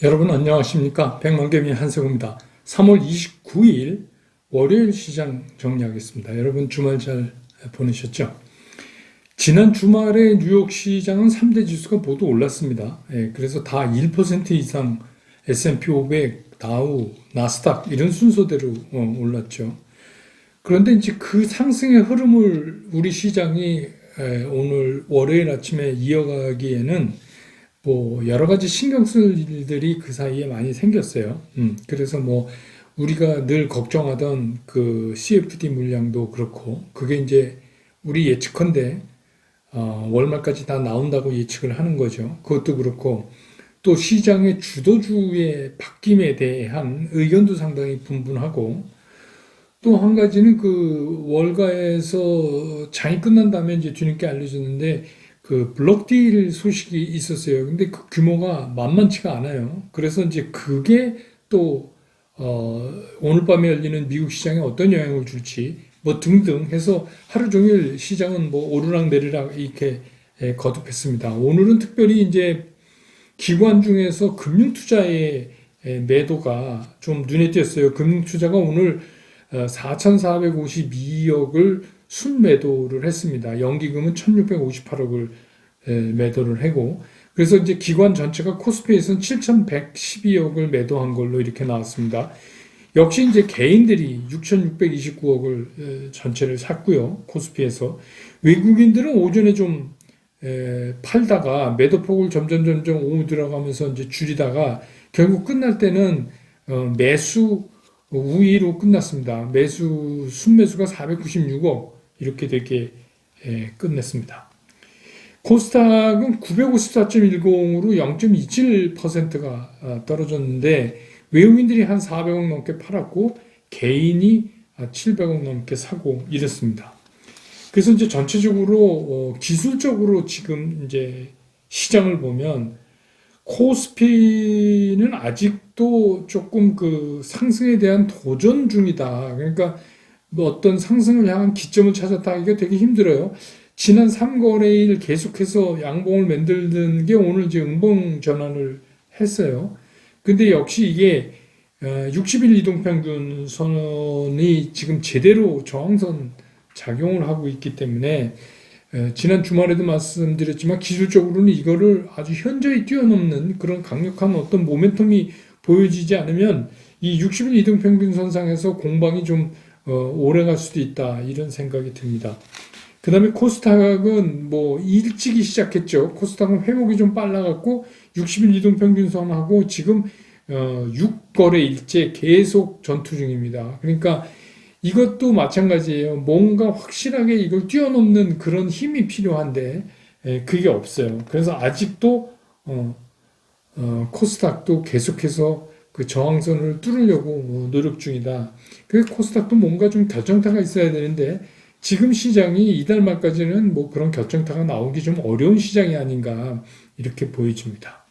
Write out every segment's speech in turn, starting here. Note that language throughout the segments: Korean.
여러분 안녕하십니까? 백만개미 한석우입니다. 3월 29일 월요일 시장 정리하겠습니다. 여러분 주말 잘 보내셨죠? 지난 주말에 뉴욕 시장은 3대 지수가 모두 올랐습니다. 예, 그래서 다 1% 이상 S&P 500, 다우, 나스닥 이런 순서대로 어, 올랐죠. 그런데 이제 그 상승의 흐름을 우리 시장이 에, 오늘 월요일 아침에 이어가기에는 뭐 여러 가지 신경 쓸 일들이 그 사이에 많이 생겼어요. 음, 그래서 뭐 우리가 늘 걱정하던 그 CFD 물량도 그렇고 그게 이제 우리 예측컨대 어, 월말까지 다 나온다고 예측을 하는 거죠. 그것도 그렇고 또 시장의 주도주의 바뀜에 대한 의견도 상당히 분분하고 또 한 가지는 그 월가에서 장이 끝난 다음에 이제 주님께 알려줬는데 그 블록딜 소식이 있었어요. 근데 그 규모가 만만치가 않아요. 그래서 이제 그게 또, 어, 오늘 밤에 열리는 미국 시장에 어떤 영향을 줄지, 뭐 등등 해서 하루 종일 시장은 뭐 오르락 내리락 이렇게 예, 거듭했습니다. 오늘은 특별히 이제 기관 중에서 금융 투자의 예, 매도가 좀 눈에 띄었어요. 금융 투자가 오늘 4,452억을 순매도를 했습니다. 연기금은 1,658억을 매도를 하고 그래서 이제 기관 전체가 코스피에서는 7,112억을 매도한 걸로 이렇게 나왔습니다. 역시 이제 개인들이 6,629억을 전체를 샀고요. 코스피에서 외국인들은 오전에 좀 팔다가 매도폭을 점점 점점 오후 들어가면서 이제 줄이다가 결국 끝날 때는 어, 매수 우위로 끝났습니다. 매수 순매수가 496억 이렇게 되게 끝냈습니다. 코스닥은 954.10으로 0.27%가 어, 떨어졌는데 외국인들이 한 400억 넘게 팔았고 개인이 700억 넘게 사고 이랬습니다. 그래서 이제 전체적으로 어, 기술적으로 지금 이제 시장을 보면 코스피는 아직도 조금 그 상승에 대한 도전 중이다. 그러니까 뭐 어떤 상승을 향한 기점을 찾았다 하기가 되게 힘들어요. 지난 3거래일 계속해서 양봉을 만들던 게 오늘 이제 음봉 전환을 했어요. 근데 역시 이게 60일 어, 이동평균 선언이 지금 제대로 저항선 작용을 하고 있기 때문에 어, 지난 주말에도 말씀드렸지만 기술적으로는 이거를 아주 현저히 뛰어넘는 그런 강력한 어떤 모멘텀이 보여지지 않으면 이 60일 이동평균 선상에서 공방이 좀 어, 오래 갈 수도 있다 이런 생각이 듭니다. 그 다음에 코스닥은 뭐 일찍이 시작했죠. 코스닥은 회복이 좀 빨라갖고 60일 이동평균선하고 지금 어 6거래일째 계속 전투 중입니다. 그러니까 이것도 마찬가지예요. 뭔가 확실하게 이걸 뛰어넘는 그런 힘이 필요한데 에, 그게 없어요. 그래서 아직도 어, 어, 코스닥도 계속해서 그 저항선을 뚫으려고 뭐 노력 중이다. 그 코스닥도 뭔가 좀 결정타가 있어야 되는데 지금 시장이 이달 말까지는 뭐 그런 결정타가 나오기 좀 어려운 시장이 아닌가 이렇게 보여집니다.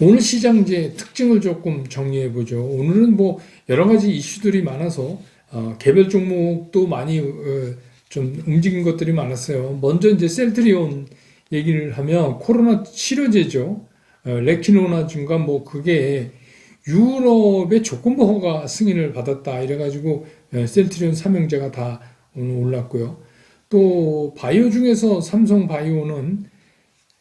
오늘 시장 이제 특징을 조금 정리해 보죠. 오늘은 뭐 여러 가지 이슈들이 많아서 어, 개별 종목도 많이 어, 좀 움직인 것들이 많았어요. 먼저 이제 셀트리온 얘기를 하면 코로나 치료제죠. 어, 레키노나준과 뭐 그게 유럽의 조건부 허가 승인을 받았다 이래가지고 예, 셀트리온 삼형제가 다 올랐고요. 또 바이오 중에서 삼성 바이오는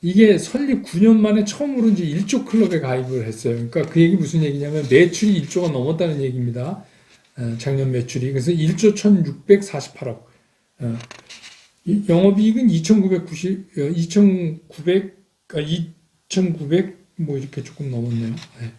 이게 설립 9년 만에 처음으로 이제 1조 클럽에 가입을 했어요. 그러니까 그 얘기 무슨 얘기냐면 매출이 1조가 넘었다는 얘기입니다. 어, 작년 매출이. 그래서 1조 1648억. 어, 영업이익은 2,990, 2,900, 2,900, 뭐 이렇게 조금 넘었네요. 네.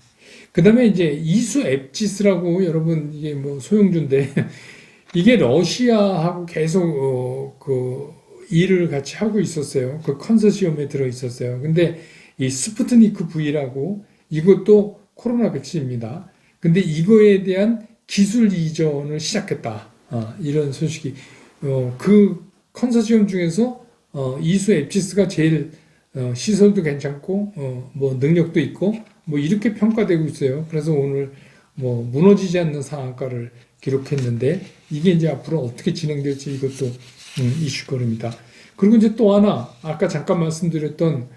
그 다음에 이제 이수 앱지스라고 여러분 이게 뭐 소형주인데 이게 러시아하고 계속 어, 그 일을 같이 하고 있었어요. 그 컨소시엄에 들어 있었어요. 근데 이 스푸트니크 V라고 이것도 코로나 백신입니다. 근데 이거에 대한 기술 이전을 시작했다. 어, 이런 소식이 어, 그 컨소시엄 중에서 어, 이수 앱지스가 제일 어, 시설도 괜찮고 어, 뭐 능력도 있고 뭐 이렇게 평가되고 있어요. 그래서 오늘 뭐 무너지지 않는 상한가를 기록했는데 이게 이제 앞으로 어떻게 진행될지 이것도 음, 이슈거리입니다. 그리고 이제 또 하나 아까 잠깐 말씀드렸던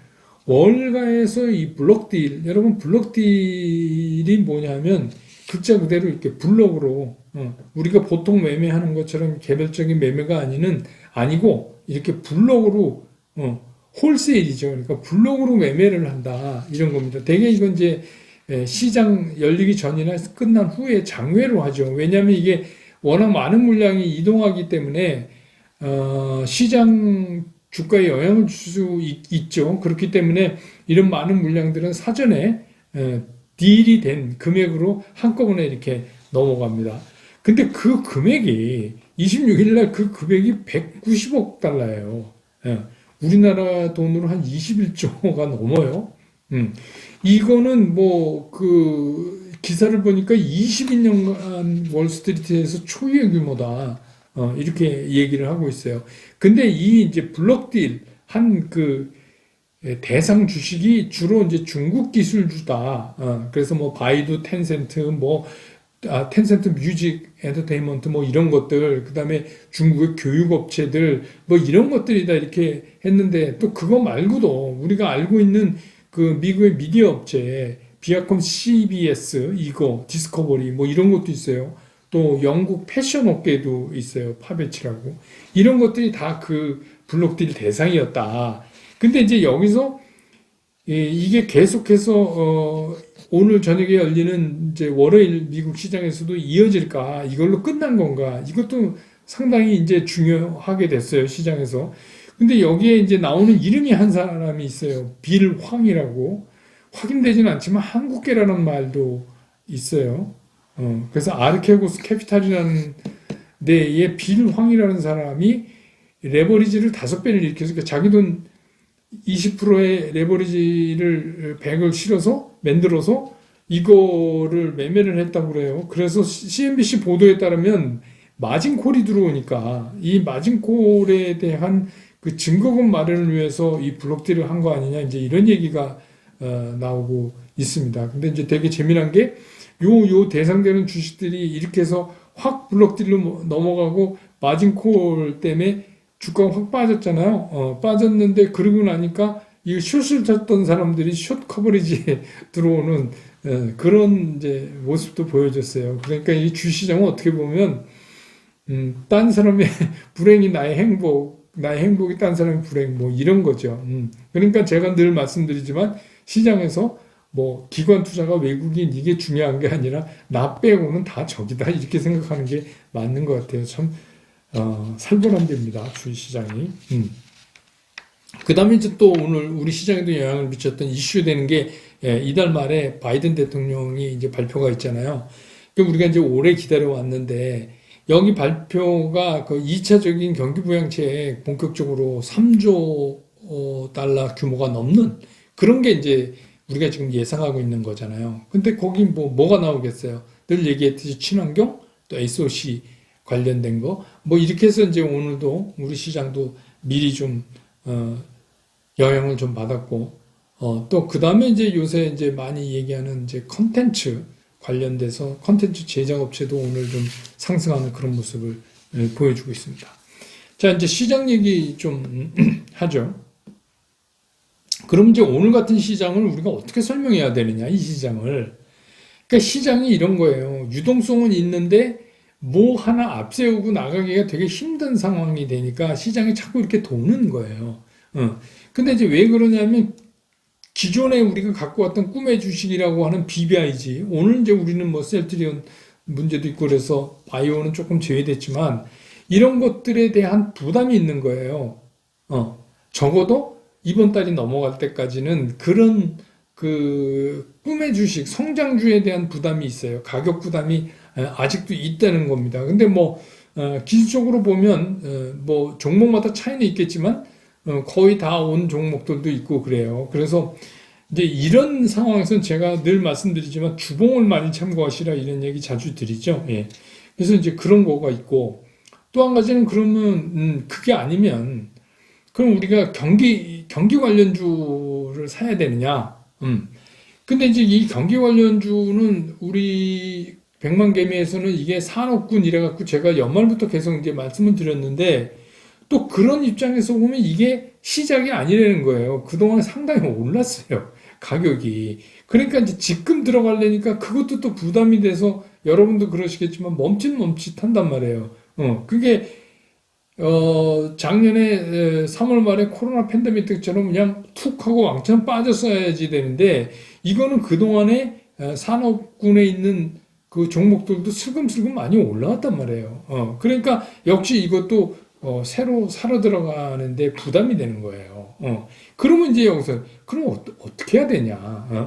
월가에서 이 블록딜, 여러분 블록딜이 뭐냐면 글자 그대로 이렇게 블록으로 어, 우리가 보통 매매하는 것처럼 개별적인 매매가 아니는 아니고 이렇게 블록으로 어, 홀세일이죠. 그러니까 블록으로 매매를 한다 이런 겁니다. 대개 이건 이제 예, 시장 열리기 전이나 끝난 후에 장외로 하죠. 왜냐하면 이게 워낙 많은 물량이 이동하기 때문에 어, 시장 주가에 영향을 줄 수 있죠. 그렇기 때문에 이런 많은 물량들은 사전에 어, 딜이 된 금액으로 한꺼번에 이렇게 넘어갑니다. 근데 그 금액이 26일 날 그 금액이 190억 달러예요. 예, 우리나라 돈으로 한 21조가 넘어요. 음. 이거는 뭐 그 기사를 보니까 22년간 월스트리트에서 초유의 규모다. 어, 이렇게 얘기를 하고 있어요. 근데 이 이제 블록딜 한 그 대상 주식이 주로 이제 중국 기술주다. 어, 그래서 뭐 바이두, 텐센트, 뭐 아, 텐센트 뮤직 엔터테인먼트 뭐 이런 것들, 그다음에 중국의 교육 업체들 뭐 이런 것들이다 이렇게 했는데 또 그거 말고도 우리가 알고 있는 그 미국의 미디어 업체 비아컴 CBS 이거 디스커버리 뭐 이런 것도 있어요. 또 영국 패션 업계도 있어요. 파베치라고. 이런 것들이 다 그 블록딜 대상이었다. 근데 이제 여기서 예, 이게 계속해서 어, 오늘 저녁에 열리는 이제 월요일 미국 시장에서도 이어질까? 이걸로 끝난 건가? 이것도 상당히 이제 중요하게 됐어요, 시장에서. 근데 여기에 이제 나오는 이름이 한 사람이 있어요. 빌 황이라고. 확인되지는 않지만 한국계라는 말도 있어요. 어, 그래서 아르케고스 캐피탈이라는 데에 빌 황이라는 사람이 레버리지를 다섯 배를 일으켜서 그러니까 자기 돈 20%의 레버리지를 100을 실어서 만들어서 이거를 매매를 했다고 그래요. 그래서 CNBC 보도에 따르면 마진콜이 들어오니까 이 마진콜에 대한 그 증거금 마련을 위해서 이 블록딜을 한 거 아니냐 이제 이런 얘기가 어, 나오고 있습니다. 근데 이제 되게 재미난 게 요 요 대상되는 주식들이 이렇게 해서 확 블록딜로 넘어가고 마진콜 때문에 주가가 확 빠졌잖아요. 어, 빠졌는데 그러고 나니까 이 숏을 쳤던 사람들이 숏 커버리지에 들어오는 어, 그런 이제 모습도 보여줬어요. 그러니까 이 주시장은 어떻게 보면 음, 딴 사람의 불행이 나의 행복, 나의 행복이 딴 사람의 불행, 뭐 이런 거죠. 음, 그러니까 제가 늘 말씀드리지만 시장에서 뭐 기관 투자가 외국인 이게 중요한 게 아니라 나 빼고는 다 적이다 이렇게 생각하는 게 맞는 것 같아요. 참 어, 살벌한 데입니다. 주식시장이. 음. 그 다음에 이제 또 오늘 우리 시장에도 영향을 미쳤던 이슈 되는 게 예, 이달 말에 바이든 대통령이 이제 발표가 있잖아요. 그 우리가 이제 오래 기다려 왔는데 여기 발표가 그 2차적인 경기 부양책 본격적으로 3조 어, 달러 규모가 넘는 그런 게 이제 우리가 지금 예상하고 있는 거잖아요. 근데 거기 뭐 뭐가 나오겠어요? 늘 얘기했듯이 친환경 또 SOC 관련된 거 뭐 이렇게 해서 이제 오늘도 우리 시장도 미리 좀 어, 영향을 좀 받았고 어, 또 그 다음에 이제 요새 이제 많이 얘기하는 이제 컨텐츠 관련돼서 컨텐츠 제작 업체도 오늘 좀 상승하는 그런 모습을 예, 보여주고 있습니다. 자 이제 시장 얘기 좀 하죠. 그럼 이제 오늘 같은 시장을 우리가 어떻게 설명해야 되느냐 이 시장을 그러니까 시장이 이런 거예요. 유동성은 있는데 뭐 하나 앞세우고 나가기가 되게 힘든 상황이 되니까 시장이 자꾸 이렇게 도는 거예요. 어. 근데 이제 왜 그러냐면 기존에 우리가 갖고 왔던 꿈의 주식이라고 하는 BBIG 오늘 이제 우리는 뭐 셀트리온 문제도 있고 그래서 바이오는 조금 제외됐지만 이런 것들에 대한 부담이 있는 거예요. 어. 적어도 이번 달이 넘어갈 때까지는 그런 그 꿈의 주식, 성장주에 대한 부담이 있어요. 가격 부담이 아직도 있다는 겁니다. 근데 뭐 어, 기술적으로 보면 어, 뭐 종목마다 차이는 있겠지만 어, 거의 다 온 종목들도 있고 그래요. 그래서 이제 이런 상황에서는 제가 늘 말씀드리지만 주봉을 많이 참고하시라 이런 얘기 자주 드리죠. 예. 그래서 이제 그런 거가 있고 또 한 가지는 그러면 음, 그게 아니면 그럼 우리가 경기 경기 관련주를 사야 되느냐? 음. 근데 이제 이 경기 관련주는 우리 백만 개미에서는 이게 산업군 이래갖고 제가 연말부터 계속 이제 말씀을 드렸는데 또 그런 입장에서 보면 이게 시작이 아니라는 거예요. 그동안 상당히 올랐어요. 가격이. 그러니까 이제 지금 들어가려니까 그것도 또 부담이 돼서 여러분도 그러시겠지만 멈칫멈칫 한단 말이에요. 어, 그게, 어, 작년에 3월 말에 코로나 팬데믹 때처럼 그냥 툭 하고 왕창 빠졌어야지 되는데 이거는 그동안에 어, 산업군에 있는 그 종목들도 슬금슬금 많이 올라왔단 말이에요. 어, 그러니까 역시 이것도 어, 새로 사러 들어가는데 부담이 되는 거예요. 어, 그러면 이제 여기서 그럼 어, 떻게 해야 되냐?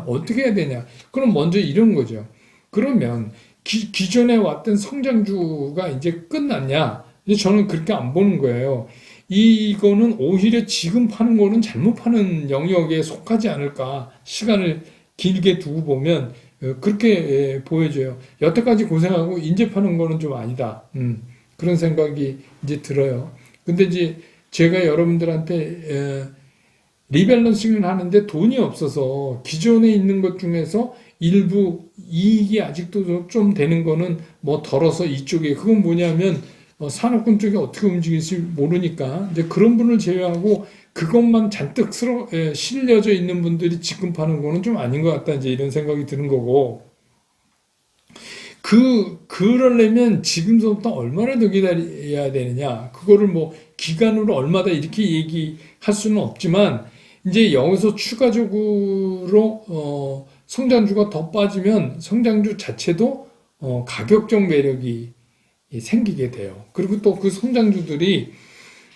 어, 떻게 해야 되냐? 그럼 먼저 이런 거죠. 그러면 기, 기존에 왔던 성장주가 이제 끝났냐? 이제 저는 그렇게 안 보는 거예요. 이거는 오히려 지금 파는 거는 잘못 파는 영역에 속하지 않을까? 시간을 길게 두고 보면 어, 그렇게 예, 보여져요. 여태까지 고생하고 파는 거는 좀 아니다. 음, 그런 생각이 이제 들어요. 근데 이제 제가 여러분들한테 에, 리밸런싱을 하는데 돈이 없어서 기존에 있는 것 중에서 일부 이익이 아직도 좀 되는 거는 뭐 덜어서 이쪽에 그건 뭐냐면 어, 산업군 쪽이 어떻게 움직일지 모르니까 이제 그런 분을 제외하고 그것만 잔뜩 쓸어, 에, 실려져 있는 분들이 지금 파는 거는 좀 아닌 것 같다 이제 이런 생각이 드는 거고. 그 그러려면 지금부터 얼마나 더 기다려야 되느냐. 그거를 뭐 기간으로 얼마다 이렇게 얘기할 수는 없지만 이제 여기서 추가적으로 어, 성장주가 더 빠지면 성장주 자체도 어, 가격적 매력이 생기게 돼요. 그리고 또 그 성장주들이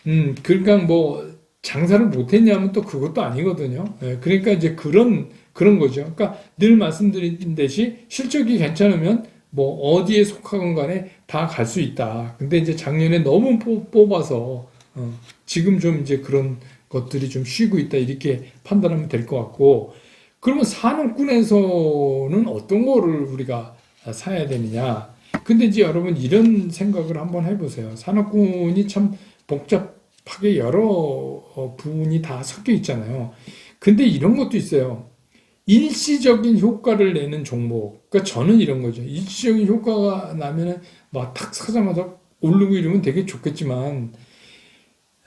음 그러니까 뭐 장사를 못했냐면 또 그것도 아니거든요. 예, 그러니까 이제 그런 그런 거죠. 그러니까 늘 말씀드린 듯이 실적이 괜찮으면 뭐 어디에 속하건 간에 다 갈 수 있다. 근데 이제 작년에 너무 뽑- 뽑아서 어, 지금 좀 이제 그런 것들이 좀 쉬고 있다 이렇게 판단하면 될 것 같고 그러면 산업군에서는 어떤 거를 우리가 사야 되느냐? 근데 이제 여러분 이런 생각을 한번 해보세요. 산업군이 참 복잡하게 여러 어, 부분이 다 섞여 있잖아요. 근데 이런 것도 있어요. 일시적인 효과를 내는 종목. 그러니까 저는 이런 거죠. 일시적인 효과가 나면은 막 탁 사자마자 오르고 이러면 되게 좋겠지만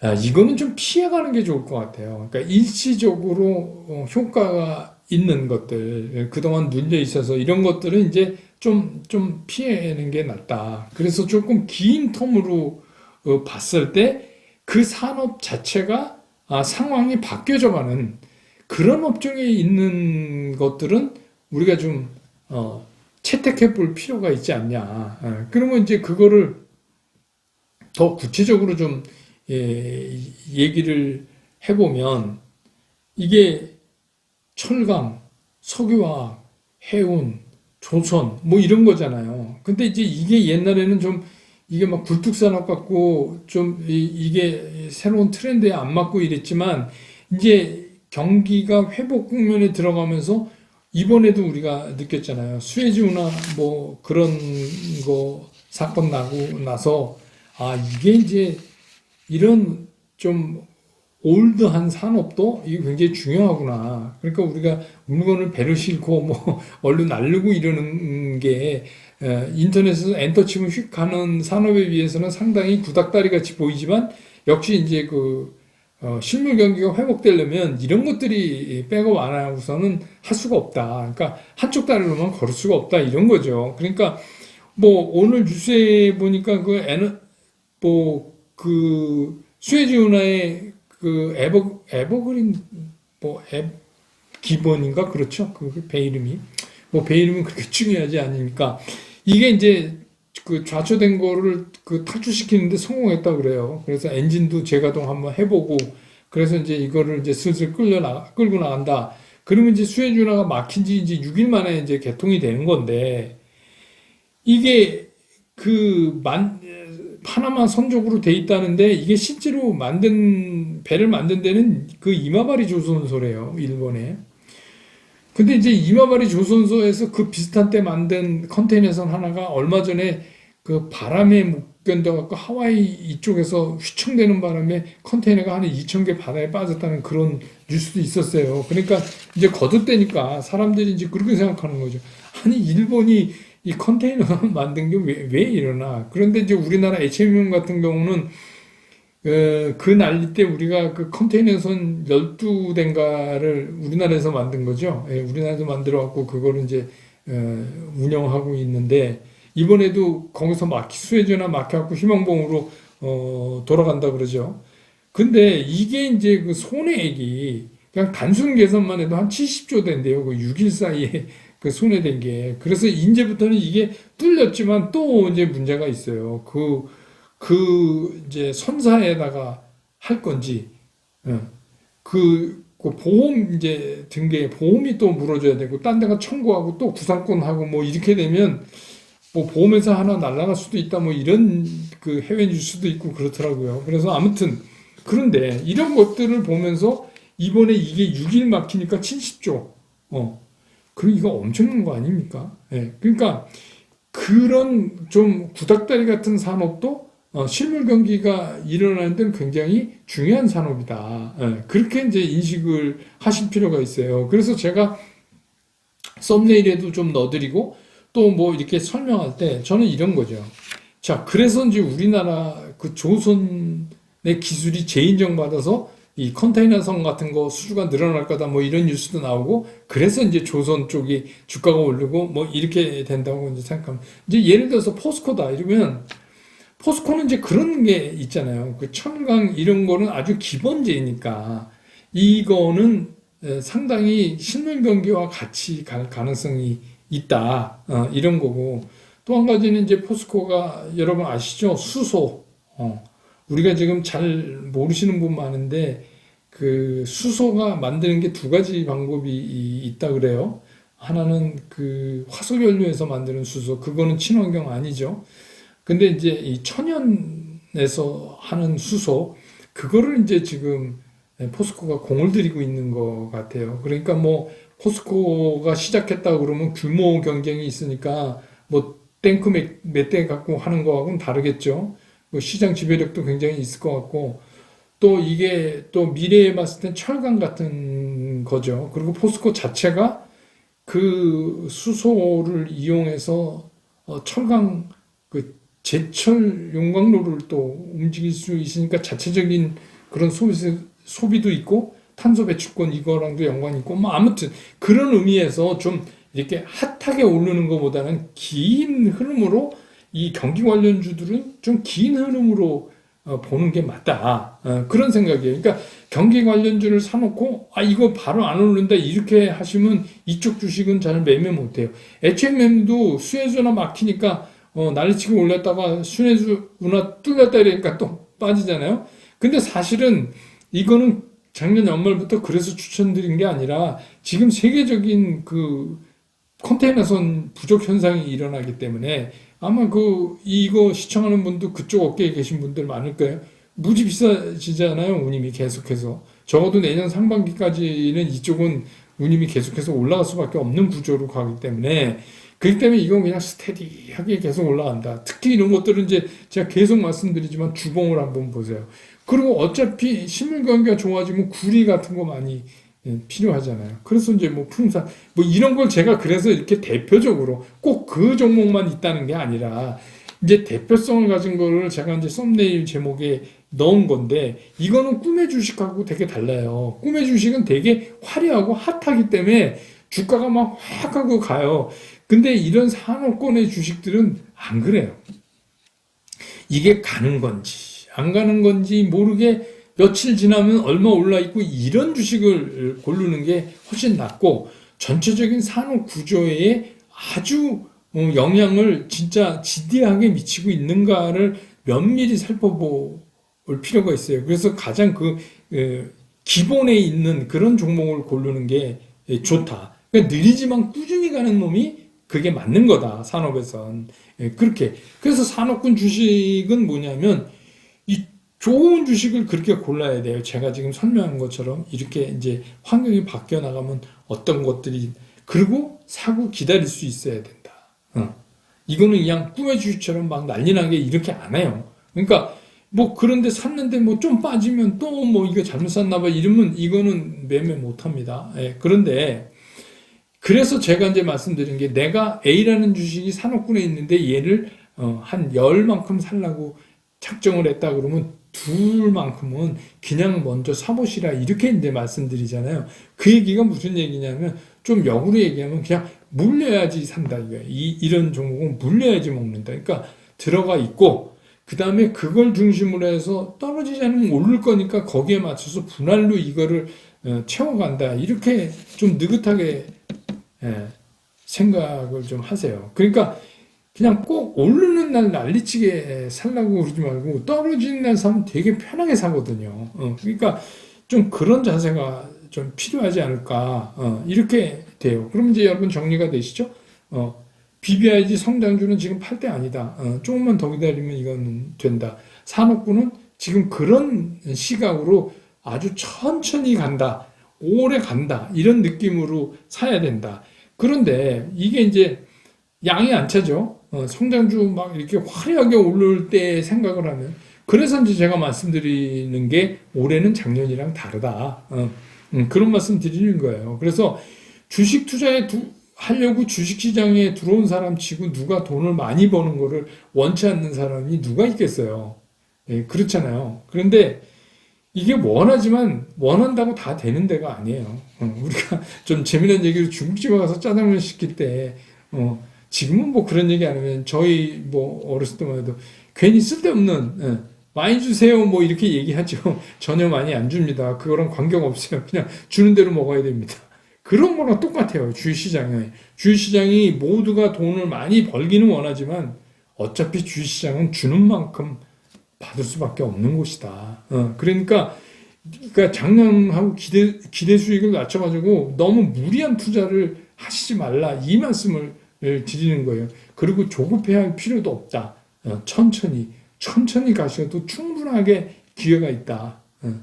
아, 이거는 좀 피해가는 게 좋을 것 같아요. 그러니까 일시적으로 어, 효과가 있는 것들, 그동안 눌려 있어서 이런 것들은 이제 좀, 좀 피해는 게 낫다. 그래서 조금 긴 텀으로 어, 봤을 때 그 산업 자체가 아, 상황이 바뀌어져 가는 그런 업종에 있는 것들은 우리가 좀, 어, 채택해 볼 필요가 있지 않냐. 예, 그러면 이제 그거를 더 구체적으로 좀 예, 얘기를 해보면 이게 철강, 석유화학, 해운, 조선 뭐 이런 거잖아요. 근데 이제 이게 옛날에는 좀 이게 막 굴뚝산업 같고 좀 이- 이게 새로운 트렌드에 안 맞고 이랬지만 이제 경기가 회복 국면에 들어가면서 이번에도 우리가 느꼈잖아요. 수에즈 운하 뭐 그런 거 사건 나고 나서 아 이게 이제 이런 좀 올드한 산업도 이게 굉장히 중요하구나. 그러니까 우리가 물건을 배로 싣고 뭐 얼른 날르고 이러는 게 에, 인터넷에서 엔터 치면 휙 가는 산업에 비해서는 상당히 구닥다리 같이 보이지만 역시 이제 그 어, 실물 경기가 회복되려면 이런 것들이 백업 안 하고서는 할 수가 없다. 그러니까 한쪽 다리로만 걸을 수가 없다. 이런 거죠. 그러니까 뭐 오늘 뉴스에 보니까 그 에너 뭐그 수에즈 운하의 그 에버 에버그린 뭐 에, 기본인가? 그렇죠? 그 배 이름이. 뭐 배 이름은 그렇게 중요하지 않으니까. 이게 이제 그 좌초된 거를 그 탈출시키는데 성공했다 그래요. 그래서 엔진도 재가동 한번 해보고 그래서 이제 이거를 이제 슬슬 끌려 나 끌고 나간다. 그러면 이제 수에즈 운하가 막힌 지 이제 6일 만에 이제 개통이 되는 건데 이게 그만 파나마 선적으로 돼 있다는데 이게 실제로 만든 배를 만든 데는 그 이마바리 조선소래요 일본에. 근데 이제 이마바리 조선소에서 그 비슷한 때 만든 컨테이너선 하나가 얼마 전에 그 바람에 못 견뎌갖고 하와이 이쪽에서 휘청대는 바람에 컨테이너가 한 2천 개 바다에 빠졌다는 그런 뉴스도 있었어요. 그러니까 이제 거듭되니까 사람들이 이제 그렇게 생각하는 거죠. 아니 일본이 이 컨테이너 만든 게 왜 왜 이러나? 그런데 이제 우리나라 HMM 같은 경우는 그, 그 난리 때 우리가 그 컨테이너선 12대인가를 우리나라에서 만든 거죠. 예, 우리나라에서 만들어 갖고 그거를 이제 어, 운영하고 있는데 이번에도 거기서 막 수혜주나 막혀갖고 희망봉으로 어, 돌아간다 그러죠. 근데 이게 이제 그 손해액이 그냥 단순 계산만 해도 한 70조 된대요. 그 6일 사이에 그 손해된 게. 그래서 이제부터는 이게 뚫렸지만 또 이제 문제가 있어요. 그, 그 이제 선사에다가 할 건지, 어, 그, 그 보험 이제 등계 보험이 또 물어줘야 되고, 딴 데가 청구하고 또 구상권하고 뭐 이렇게 되면 뭐 보험회사 하나 날아갈 수도 있다 뭐 이런 그 해외 뉴스도 있고 그렇더라고요. 그래서 아무튼 그런데 이런 것들을 보면서 이번에 이게 6일 막히니까 70조. 어. 그리고 이거 엄청난 거 아닙니까? 예. 그러니까 그런 좀 구닥다리 같은 산업도 어, 실물 경기가 일어나는 데는 굉장히 중요한 산업이다. 예. 그렇게 이제 인식을 하실 필요가 있어요. 그래서 제가 썸네일에도 좀 넣어드리고 또 뭐 이렇게 설명할 때 저는 이런 거죠. 자, 그래서 이제 우리나라 그 조선의 기술이 재인정 받아서 이 컨테이너선 같은 거 수주가 늘어날 거다 뭐 이런 뉴스도 나오고 그래서 이제 조선 쪽이 주가가 오르고 뭐 이렇게 된다고 이제 생각하면 이제 예를 들어서 포스코다 이러면 포스코는 이제 그런 게 있잖아요. 그 철강 이런 거는 아주 기본제니까 이거는 에, 상당히 신문 경기와 같이 갈 가능성이 있다. 어, 이런 거고 또 한 가지는 이제 포스코가 여러분 아시죠? 수소. 어, 우리가 지금 잘 모르시는 분 많은데 그 수소가 만드는 게 두 가지 방법이 이- 있다 그래요. 하나는 그 화석 연료에서 만드는 수소, 그거는 친환경 아니죠. 근데 이제 이 천연에서 하는 수소, 그거를 이제 지금 포스코가 공을 들이고 있는 것 같아요. 그러니까 뭐 포스코가 시작했다 그러면 규모 경쟁이 있으니까 뭐 탱크 몇대 갖고 하는 거하고는 다르겠죠. 뭐 시장 지배력도 굉장히 있을 것 같고 또 이게 또 미래에 봤을 땐 철강 같은 거죠. 그리고 포스코 자체가 그 수소를 이용해서 어, 철강 그 제철 용광로를 또 움직일 수 있으니까 자체적인 그런 소비, 소비도 있고 탄소 배출권 이거랑도 연관이 있고 뭐 아무튼 그런 의미에서 좀 이렇게 핫하게 오르는 것보다는 긴 흐름으로 이 경기 관련주들은 좀 긴 흐름으로 어, 보는 게 맞다. 어, 그런 생각이에요. 그러니까 경기 관련주를 사놓고 아 이거 바로 안 오른다 이렇게 하시면 이쪽 주식은 잘 매매 못해요. HMM도 수혜주나 막히니까 어, 난리치고 올렸다가 수혜주나 뚫렸다 이러니까 또 빠지잖아요. 근데 사실은 이거는 작년 연말부터 그래서 추천드린 게 아니라 지금 세계적인 그 컨테이너선 부족 현상이 일어나기 때문에 아마 그 이거 시청하는 분도 그쪽 업계에 계신 분들 많을 거예요. 무지 비싸지잖아요, 운임이 계속해서. 적어도 내년 상반기까지는 이쪽은 운임이 계속해서 올라갈 수밖에 없는 구조로 가기 때문에 그렇기 때문에 이건 그냥 스테디하게 계속 올라간다. 특히 이런 것들은 이제 제가 계속 말씀드리지만 주봉을 한번 보세요. 그리고 어차피 실물 경기가 좋아지면 구리 같은 거 많이 예, 필요하잖아요. 그래서 이제 뭐 풍산 뭐 이런 걸 제가 그래서 이렇게 대표적으로 꼭 그 종목만 있다는 게 아니라 이제 대표성을 가진 거를 제가 이제 썸네일 제목에 넣은 건데 이거는 꿈의 주식하고 되게 달라요. 꿈의 주식은 되게 화려하고 핫하기 때문에 주가가 막 확 하고 가요. 근데 이런 산업권의 주식들은 안 그래요. 이게 가는 건지 안 가는 건지 모르게 며칠 지나면 얼마 올라 있고 이런 주식을 고르는 게 훨씬 낫고 전체적인 산업 구조에 아주 어, 영향을 진짜 지대하게 미치고 있는가를 면밀히 살펴볼 필요가 있어요. 그래서 가장 그 에, 기본에 있는 그런 종목을 고르는 게 예, 좋다. 그러니까 느리지만 꾸준히 가는 놈이 그게 맞는 거다 산업에선 예, 그렇게 그래서 산업군 주식은 뭐냐면 이 좋은 주식을 그렇게 골라야 돼요. 제가 지금 설명한 것처럼 이렇게 이제 환경이 바뀌어 나가면 어떤 것들이 그리고 사고 기다릴 수 있어야 된다. 어. 이거는 그냥 꿈의 주식처럼 막 난리나게 이렇게 안 해요. 그러니까 뭐 그런데 샀는데 뭐 좀 빠지면 또 뭐 이거 잘못 샀나 봐 이러면 이거는 매매 못 합니다. 예, 그런데 그래서 제가 이제 말씀드린 게 내가 A라는 주식이 산업군에 있는데 얘를 어, 한 열만큼 살라고 작정을 했다 그러면 둘만큼은 그냥 먼저 사보시라 이렇게 이제 말씀드리잖아요. 그 얘기가 무슨 얘기냐면 좀 역으로 얘기하면 그냥 물려야지 산다 이거예요. 이 이런 종목은 물려야지 먹는다. 그러니까 들어가 있고 그 다음에 그걸 중심으로 해서 떨어지지 않으면 오를 거니까 거기에 맞춰서 분할로 이거를 어, 채워간다. 이렇게 좀 느긋하게 예, 생각을 좀 하세요. 그러니까 그냥 꼭 오르는 날 난리치게 살라고 그러지 말고 떨어지는 날 사면 되게 편하게 사거든요. 어, 그러니까 좀 그런 자세가 좀 필요하지 않을까. 어, 이렇게 돼요. 그럼 이제 여러분 정리가 되시죠? 어, BBIG 성장주는 지금 팔 때 아니다. 어, 조금만 더 기다리면 이건 된다. 산업군은 지금 그런 시각으로 아주 천천히 간다. 오래 간다. 이런 느낌으로 사야 된다. 그런데 이게 이제 양이 안 차죠. 어, 성장주 막 이렇게 화려하게 오를 때 생각을 하면 그래서 이제 제가 말씀드리는 게 올해는 작년이랑 다르다. 어, 음, 그런 말씀 드리는 거예요. 그래서 주식 투자에 두- 하려고 주식 시장에 들어온 사람 치고 누가 돈을 많이 버는 거를 원치 않는 사람이 누가 있겠어요. 예, 그렇잖아요. 그런데 이게 원하지만 원한다고 다 되는 데가 아니에요. 어, 우리가 좀 재미난 얘기로 중국집에 가서 짜장면 시킬 때 어, 지금은 뭐 그런 얘기 안 하면 저희 뭐 어렸을 때만 해도 괜히 쓸데없는 예, 많이 주세요 뭐 이렇게 얘기하죠. 전혀 많이 안 줍니다. 그거랑 관계가 없어요. 그냥 주는 대로 먹어야 됩니다. 그런 거랑 똑같아요. 주식시장에. 주식시장이 모두가 돈을 많이 벌기는 원하지만 어차피 주식시장은 주는 만큼 받을 수밖에 없는 곳이다. 어, 그러니까 그러니까 작년하고 기대 기대 수익을 낮춰가지고 너무 무리한 투자를 하시지 말라 이 말씀을 드리는 거예요. 그리고 조급해할 필요도 없다. 어, 천천히 천천히 가셔도 충분하게 기회가 있다. 어,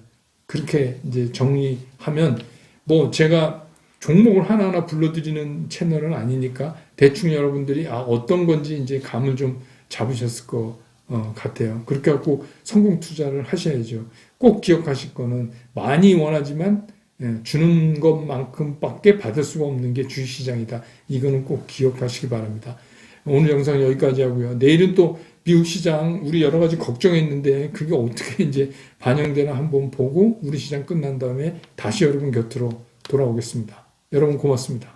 그렇게 이제 정리하면 뭐 제가 종목을 하나하나 불러드리는 채널은 아니니까 대충 여러분들이 아 어떤 건지 이제 감을 좀 잡으셨을 것 어, 같아요. 그렇게 갖고 성공 투자를 하셔야죠. 꼭 기억하실 거는 많이 원하지만 예, 주는 것만큼밖에 받을 수가 없는 게 주식시장이다. 이거는 꼭 기억하시기 바랍니다. 오늘 영상 여기까지 하고요. 내일은 또 미국 시장 우리 여러 가지 걱정했는데 그게 어떻게 이제 반영되나 한번 보고 우리 시장 끝난 다음에 다시 여러분 곁으로 돌아오겠습니다. 여러분 고맙습니다.